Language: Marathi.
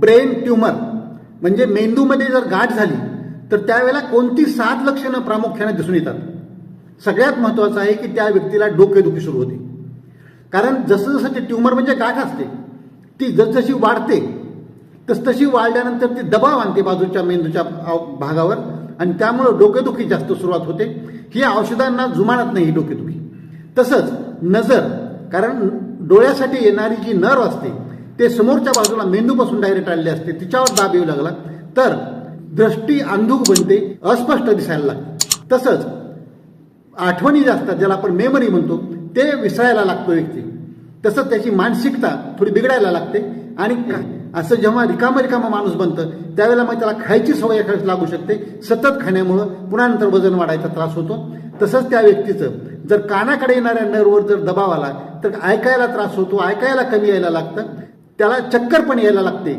ब्रेन ट्यूमर म्हणजे मेंदूमध्ये जर गाठ झाली तर त्यावेळेला कोणती सात लक्षणं प्रामुख्याने दिसून येतात? सगळ्यात महत्वाचं आहे की त्या व्यक्तीला डोकेदुखी सुरू होते. कारण जसं जसं ते ट्यूमर म्हणजे गाठ असते ती जसजशी वाढते तसतशी वाढल्यानंतर ती दबाव आणते बाजूच्या मेंदूच्या भागावर आणि त्यामुळं डोकेदुखी जास्त सुरुवात होते. ही औषधांना जुमानत नाही ही डोकेदुखी तसंच नजर कारण डोळ्यासाठी येणारी जी नर्व असते ते समोरच्या बाजूला मेंदूपासून डायरेक्ट आलेले असते. तिच्यावर दाब येऊ लागला. तर दृष्टी अंधुक बनते अस्पष्ट दिसायला लागते. तसंच आठवणी ज्या असतात ज्याला आपण मेमरी म्हणतो ते विसरायला लागतो व्यक्ती. तसंच त्याची मानसिकता थोडी बिघडायला लागते. आणि असं जेव्हा रिकामा रिकामा माणूस बनतं त्यावेळेला मग त्याला खायची सवय एखाद्यास लागू शकते. सतत खाण्यामुळं पुन्हा नंतर वजन वाढायचा त्रास होतो. तसंच त्या व्यक्तीचं जर कानाकडे येणाऱ्या नर्ववर जर दबाव आला तर ऐकायला त्रास होतो ऐकायला कमी यायला लागतं. त्याला चक्कर पण यायला लागते.